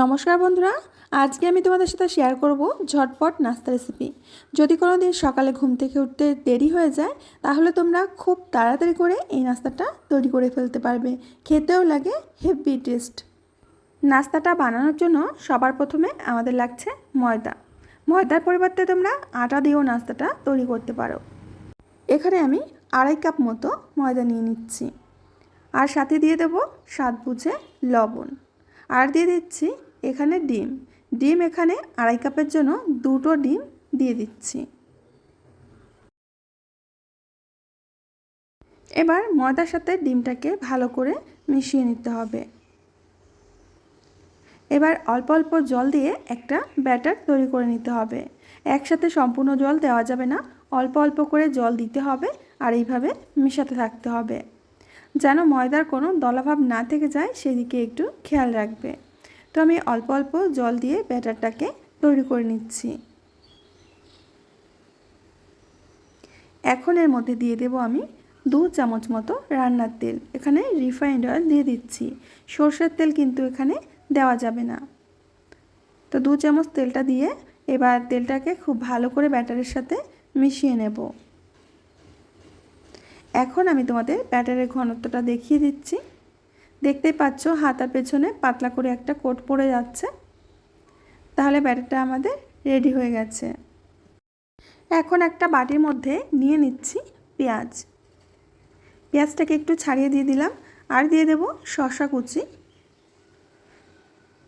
নমস্কার বন্ধুরা, আজকে আমি তোমাদের সাথে শেয়ার করব ঝটপট নাস্তা রেসিপি যদি কোনো দিন সকালে ঘুম থেকে উঠতে দেরি হয়ে যায়, তাহলে তোমরা খুব তাড়াতাড়ি করে এই নাস্তাটা তৈরি করে ফেলতে পারবে। খেতেও লাগে হেভি টেস্ট নাস্তাটা বানানোর জন্য সবার প্রথমে আমাদের লাগছে ময়দা। ময়দার পরিবর্তে তোমরা আটা দিয়েও নাস্তাটা তৈরি করতে পারো। এখানে আমি আড়াই কাপ মতো ময়দা নিয়ে নিচ্ছি। আর সাথে দিয়ে দেবো স্বাদ বুঝে লবণ। আর দিয়ে দিচ্ছি এখানে ডিম। ডিম এখানে আড়াই কাপের জন্য দুটো ডিম দিয়ে দিচ্ছি। এবার ময়দার সাথে ডিমটাকে ভালো করে মিশিয়ে নিতে হবে। এবার অল্প অল্প জল দিয়ে একটা ব্যাটার তৈরি করে নিতে হবে। একসাথে সম্পূর্ণ জল দেওয়া যাবে না। অল্প অল্প করে জল দিতে হবে আর এইভাবে মেশাতে থাকতে হবে। যেন ময়দার কোনো দলাভাব না থেকে যায়, সেদিকে একটু খেয়াল রাখবে। তো আমি অল্প অল্প জল দিয়ে ব্যাটারটাকে তৈরি করে নিচ্ছি। এখন এর মধ্যে দিয়ে দেব আমি দু চামচ মতো রান্নার তেল। এখানে রিফাইন্ড অয়েল দিয়ে দিচ্ছি। সর্ষের তেল কিন্তু এখানে দেওয়া যাবে না। তো দু চামচ তেলটা দিয়ে এবার তেলটাকে খুব ভালো করে ব্যাটারের সাথে মিশিয়ে নেব। এখন আমি তোমাদের ব্যাটারের ঘনত্বটা দেখিয়ে দিচ্ছি। দেখতেই পাচ্ছ, হাতার পেছনে পাতলা করে একটা কোট পড়ে যাচ্ছে। তাহলে ব্যাটারটা আমাদের রেডি হয়ে গেছে। এখন একটা বাটির মধ্যে নিয়ে নিচ্ছি পেঁয়াজ। পেঁয়াজটাকে একটু ছাড়িয়ে দিয়ে দিলাম, আর দিয়ে দেব শসা কুচি।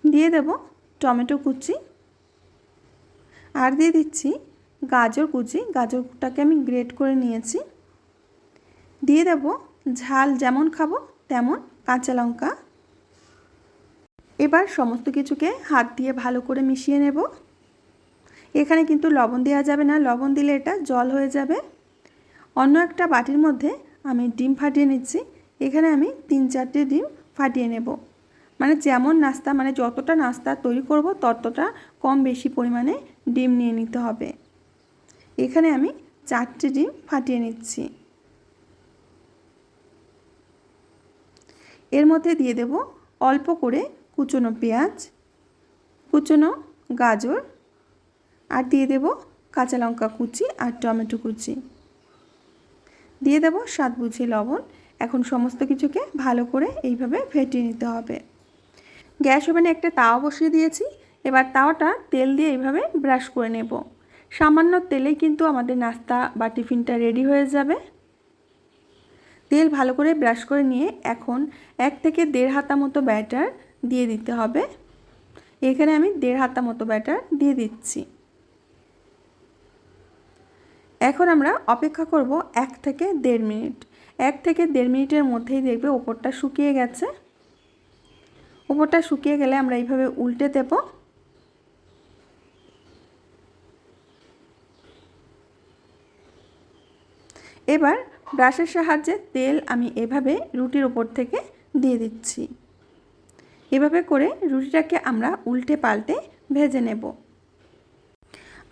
দিয়ে দেব টমেটো কুচি। আর দিয়ে দিচ্ছি গাজর কুচি। গাজরটাকে আমি গ্রেট করে নিয়েছি। দিয়ে দেব ঝাল যেমন খাব, তেমন কাঁচা লঙ্কা। এবার সমস্ত কিছুকে হাত দিয়ে ভালো করে মিশিয়ে নেব। এখানে কিন্তু লবণ দেওয়া যাবে না। লবণ দিলে এটা জল হয়ে যাবে। অন্য একটা বাটির মধ্যে আমি ডিম ফাটিয়ে নিচ্ছি। এখানে আমি তিন চারটে ডিম ফাটিয়ে নেব। মানে যেমন নাস্তা মানে যতটা নাস্তা তৈরি করব, ততটা কম বেশি পরিমাণে ডিম নিয়ে নিতে হবে। এখানে আমি চারটে ডিম ফাটিয়ে নিচ্ছি। এর মধ্যে দিয়ে দেব অল্প করে কুচনো পেঁয়াজ, কুচনো গাজর আর দিয়ে দেব কাঁচা লঙ্কা কুচি আর টমেটো কুচি। দিয়ে দেব স্বাদ বুঝে লবণ। এখন সমস্ত কিছুকে ভালো করে এইভাবে ফেটিয়ে নিতে হবে। গ্যাস ওভেনে একটা তাওয়া বসিয়ে দিয়েছি। এবার তাওয়াটা তেল দিয়ে এইভাবে ব্রাশ করে নেব। সামান্য তেলেই কিন্তু আমাদের নাস্তা বা টিফিনটা রেডি হয়ে যাবে। তেল ভালো করে ব্রাশ করে নিয়ে এখন এক থেকে দেড় হাতা মতো ব্যাটার দিয়ে দিতে হবে। এখানে আমি দেড় হাতা মতো ব্যাটার দিয়ে দিচ্ছি। এখন আমরা অপেক্ষা করব এক থেকে দেড় মিনিট। এক থেকে দেড় মিনিটের মধ্যেই দেখবে ওপরটা শুকিয়ে গেছে। ওপরটা শুকিয়ে গেলে আমরা এইভাবে উল্টে দেব। এবার ব্রাশের সাহায্যে তেল আমি এভাবে রুটির ওপর থেকে দিয়ে দিচ্ছি। এভাবে করে রুটিটাকে আমরা উল্টে পাল্টে ভেজে নেব।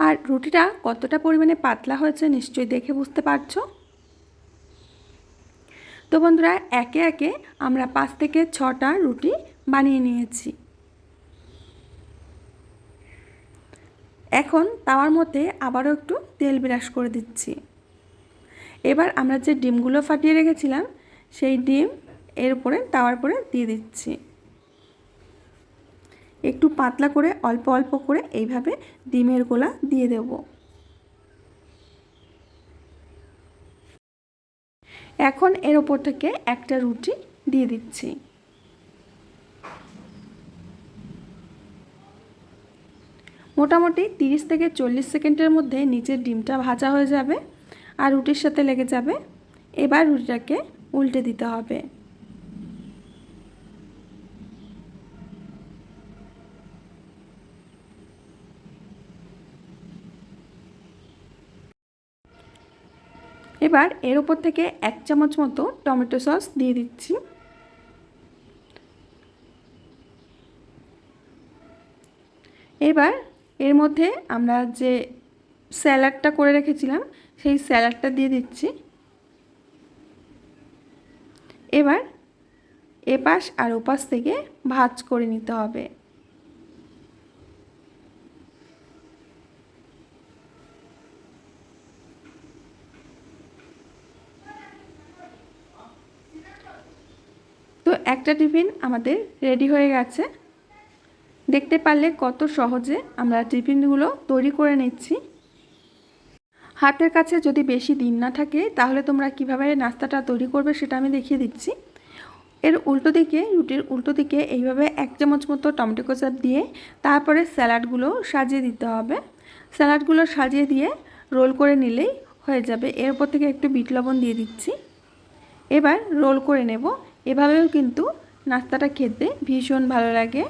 আর রুটিটা কতটা পরিমাণে পাতলা হয়েছে নিশ্চয়ই দেখে বুঝতে পারছ? তো বন্ধুরা, একে একে আমরা পাঁচ থেকে ছটা রুটি বানিয়ে নিয়েছি। এখন তাওয়ার মধ্যে আবারও একটু তেল বিরাস করে দিচ্ছি। এবার আমরা যে ডিমগুলো ফাটিয়ে রেখেছিলাম, সেই ডিম এর উপরে তাওয়ার পরে দিয়ে দিচ্ছি। একটু পাতলা করে, অল্প অল্প করে এইভাবে ডিমের গোলা দিয়ে দেব। এখন এর ওপর থেকে একটা রুটি দিয়ে দিচ্ছি। মোটামুটি তিরিশ থেকে চল্লিশ সেকেন্ডের মধ্যে নিচের ডিমটা ভাজা হয়ে যাবে। আর রুটির সাথে লেগে যাবে। এবার রুটিটাকে উল্টে দিতে হবে। এবার এর উপর থেকে এক চামচ মতো টমেটো সস দিয়ে দিচ্ছি। এবার এর মধ্যে আমরা যে স্যালাডটা করে রেখেছিলাম, সেই স্যালাডটা দিয়ে দিচ্ছি। এবার এপাশ আর ওপাশ থেকে ভাজ করে নিতে হবে। তো একটা টিফিন আমাদের রেডি হয়ে গেছে। দেখতে পারলে কত সহজে আমরা টিফিনগুলো তৈরি করে নিচ্ছি। হাতের কাছে যদি বেশি দিন না থাকে, তাহলে তোমরা কীভাবে নাস্তাটা তৈরি করবে সেটা আমি দেখিয়ে দিচ্ছি। এর উল্টো দিকে, রুটির উল্টো দিকে এইভাবে এক চামচ মতো টমেটো কেচাপ দিয়ে তারপরে স্যালাডগুলো সাজিয়ে দিতে হবে। স্যালাডগুলো সাজিয়ে দিয়ে রোল করে নিলেই হয়ে যাবে। এর উপর থেকে একটু বিট লবণ দিয়ে দিচ্ছি। এবার রোল করে নেব। এভাবেও কিন্তু নাস্তাটা খেতে ভীষণ ভালো লাগে।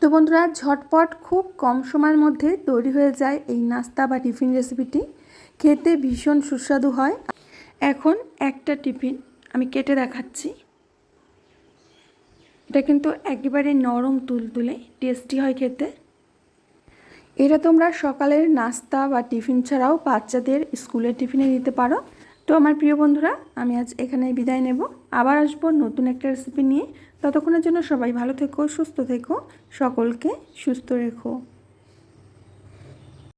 তো বন্ধুরা, ঝটপট খুব কম সময়ের মধ্যে তৈরি হয়ে যায় এই নাস্তা বা টিফিন রেসিপিটি খেতে ভীষণ সুস্বাদু হয়। এখন একটা টিফিন আমি কেটে দেখাচ্ছি। এটা কিন্তু একেবারে নরম তুলতুলে টেস্টি হয় খেতে। এটা তোমরা সকালের নাস্তা বা টিফিন ছাড়াও বাচ্চাদের স্কুলের টিফিনে দিতে পারো। তো আমার প্রিয় বন্ধুরা, আমি আজ এখানে বিদায় নেব। আবার আসব নতুন একটা রেসিপি নিয়ে। ততক্ষণের জন্য সবাই ভালো থেকো, সুস্থ থেকো, সকলকে সুস্থ রেখো।